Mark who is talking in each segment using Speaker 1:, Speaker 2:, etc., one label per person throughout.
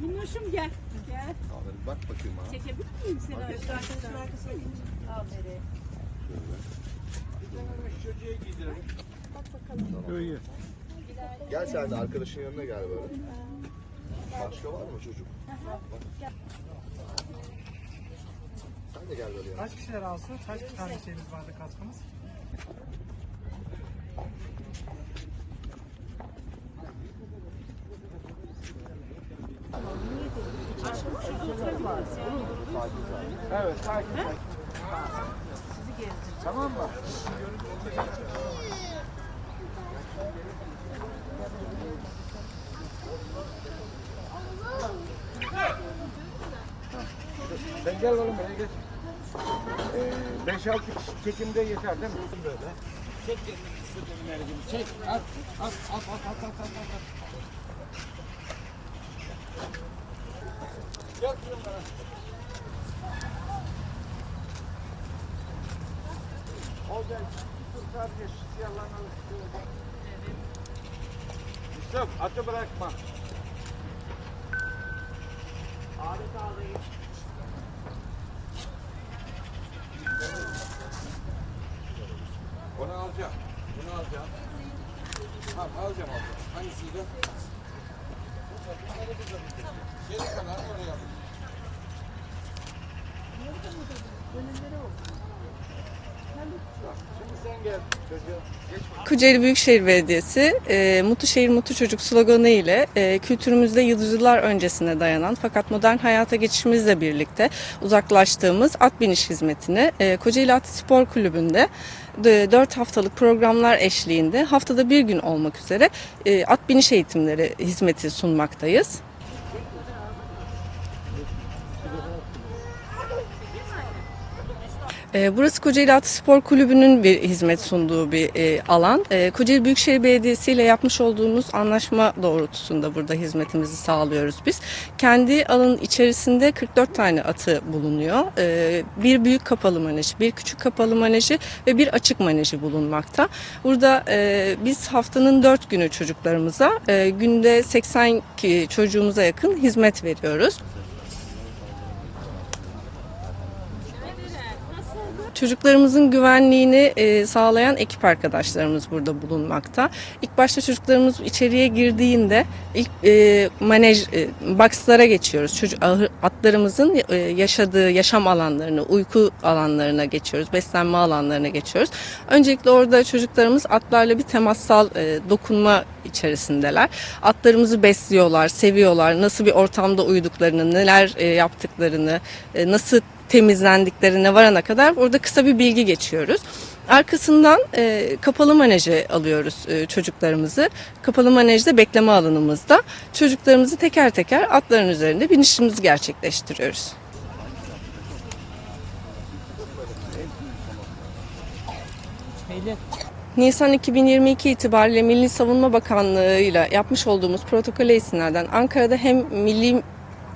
Speaker 1: Minnoşum gel. Gel.
Speaker 2: Abi bak bakayım ha.
Speaker 1: Çekebilir miyim seni arkadaşlar? Arkadaşın arkasına Aferin. Bir tane çocuğa gidelim. Bak bakalım. Şöyle.
Speaker 2: Gel sen de arkadaşın yanına gel böyle. Başka var mı çocuk? Bak. Sen de gel böyle.
Speaker 3: Kaç kişiler alsın? Kaç tane şeyimiz vardı kaskımız? Evet, sakin sakin. Tamam mı? Sen gel oğlum buraya geç. Ee, beş altı kişi çekimde yeter değil mi? Böyle. Çek gelin üstüne mergimi. Çek. At, at, at, at, at, at, at. at. At. Gel şunlara. O gel. Dur kardeş. Siyahlarını Yusuf atı bırakma. Abi sağlayın. Onu alacağım. Bunu alacağım. Ha, alacağım alacağım. Hangisiydi? Geri kalan oraya. Nerede bu? Önümleri oldu.
Speaker 4: Kocaeli Büyükşehir Belediyesi e, Mutlu Şehir Mutlu Çocuk sloganı ile e, kültürümüzde yıllar öncesine dayanan fakat modern hayata geçişimizle birlikte uzaklaştığımız at biniş hizmetini e, Kocaeli At Spor Kulübü'nde 4 haftalık programlar eşliğinde haftada bir gün olmak üzere e, at biniş eğitimleri hizmeti sunmaktayız. E, Burası Kocaeli Atı Spor Kulübü'nün bir hizmet sunduğu bir e, alan. E, Kocaeli Büyükşehir Belediyesi ile yapmış olduğumuz anlaşma doğrultusunda burada hizmetimizi sağlıyoruz biz. Kendi alanın içerisinde 44 tane atı bulunuyor. E, Bir büyük kapalı manejı, bir küçük kapalı manejı ve bir açık manejı bulunmakta. Burada e, biz haftanın 4 günü çocuklarımıza, e, günde 80 ki- çocuğumuza yakın hizmet veriyoruz. Çocuklarımızın güvenliğini e, sağlayan ekip arkadaşlarımız burada bulunmakta. İlk başta çocuklarımız içeriye girdiğinde ilk e, manej e, boxlara geçiyoruz. Çocuk atlarımızın e, yaşadığı yaşam alanlarını, uyku alanlarına geçiyoruz, beslenme alanlarına geçiyoruz. Öncelikle orada çocuklarımız atlarla bir temassal dokunma içerisindeler. Atlarımızı besliyorlar, seviyorlar, nasıl bir ortamda uyuduklarını, neler yaptıklarını, nasıl temizlendiklerine varana kadar orada kısa bir bilgi geçiyoruz. Arkasından e, kapalı maneje alıyoruz e, çocuklarımızı. Kapalı manejde bekleme alanımızda çocuklarımızı teker teker atların üzerinde binişimizi gerçekleştiriyoruz. Nisan 2022 itibariyle Milli Savunma Bakanlığı ile yapmış olduğumuz protokole istinaden Ankara'da hem milli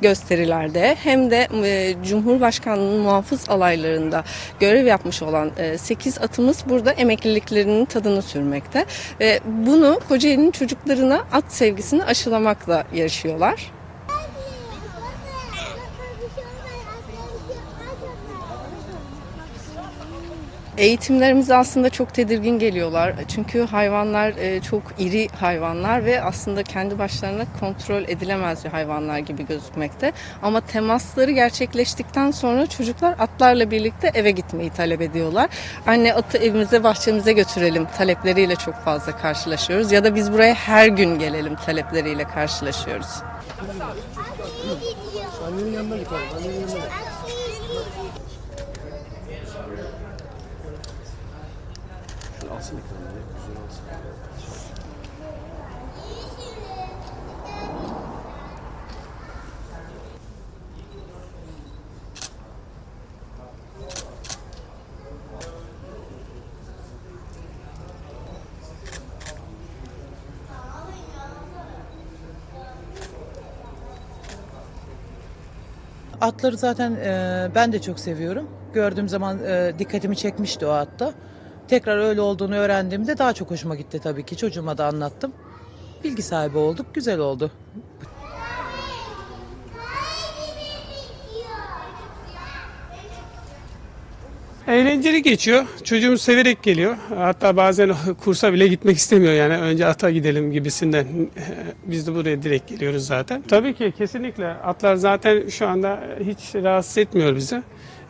Speaker 4: gösterilerde hem de e, Cumhurbaşkanlığı'nın muhafız alaylarında görev yapmış olan 8 atımız burada emekliliklerinin tadını sürmekte. Ve bunu Kocaeli'nin çocuklarına at sevgisini aşılamakla yaşıyorlar. Eğitimlerimize aslında çok tedirgin geliyorlar. Çünkü hayvanlar e, çok iri hayvanlar ve aslında kendi başlarına kontrol edilemez bir hayvanlar gibi gözükmekte. Ama temasları gerçekleştikten sonra çocuklar atlarla birlikte eve gitmeyi talep ediyorlar. Anne atı evimize bahçemize götürelim talepleriyle çok fazla karşılaşıyoruz. Ya da biz buraya her gün gelelim talepleriyle karşılaşıyoruz.
Speaker 2: Annenin yanına git. Alsın ekranı. Güzel alsın.
Speaker 5: Atları zaten e, ben de çok seviyorum. Gördüğüm zaman e, dikkatimi çekmişti o atta. Tekrar öyle olduğunu öğrendiğimde daha çok hoşuma gitti tabii ki. Çocuğuma da anlattım. Bilgi sahibi olduk. Güzel oldu.
Speaker 6: Eğlenceli geçiyor. Çocuğumuz severek geliyor. Hatta bazen kursa bile gitmek istemiyor yani. Önce ata gidelim gibisinden. Biz de buraya direkt geliyoruz zaten. Tabii ki kesinlikle. Atlar zaten şu anda hiç rahatsız etmiyor bizi.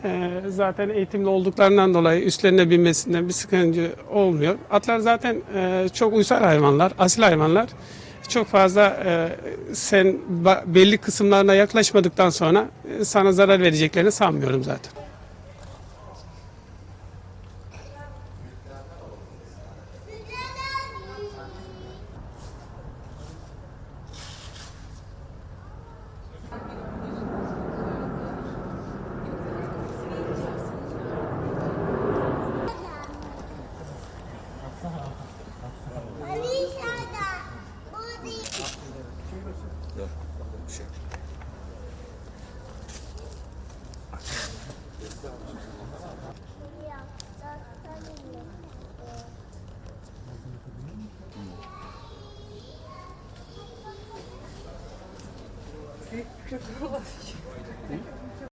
Speaker 6: Ee, Zaten eğitimli olduklarından dolayı üstlerine binmesinden bir sıkıntı olmuyor. Atlar zaten e, çok uysal hayvanlar, asil hayvanlar. Çok fazla e, sen belli kısımlarına yaklaşmadıktan sonra e, sana zarar vereceklerini sanmıyorum zaten. как было все.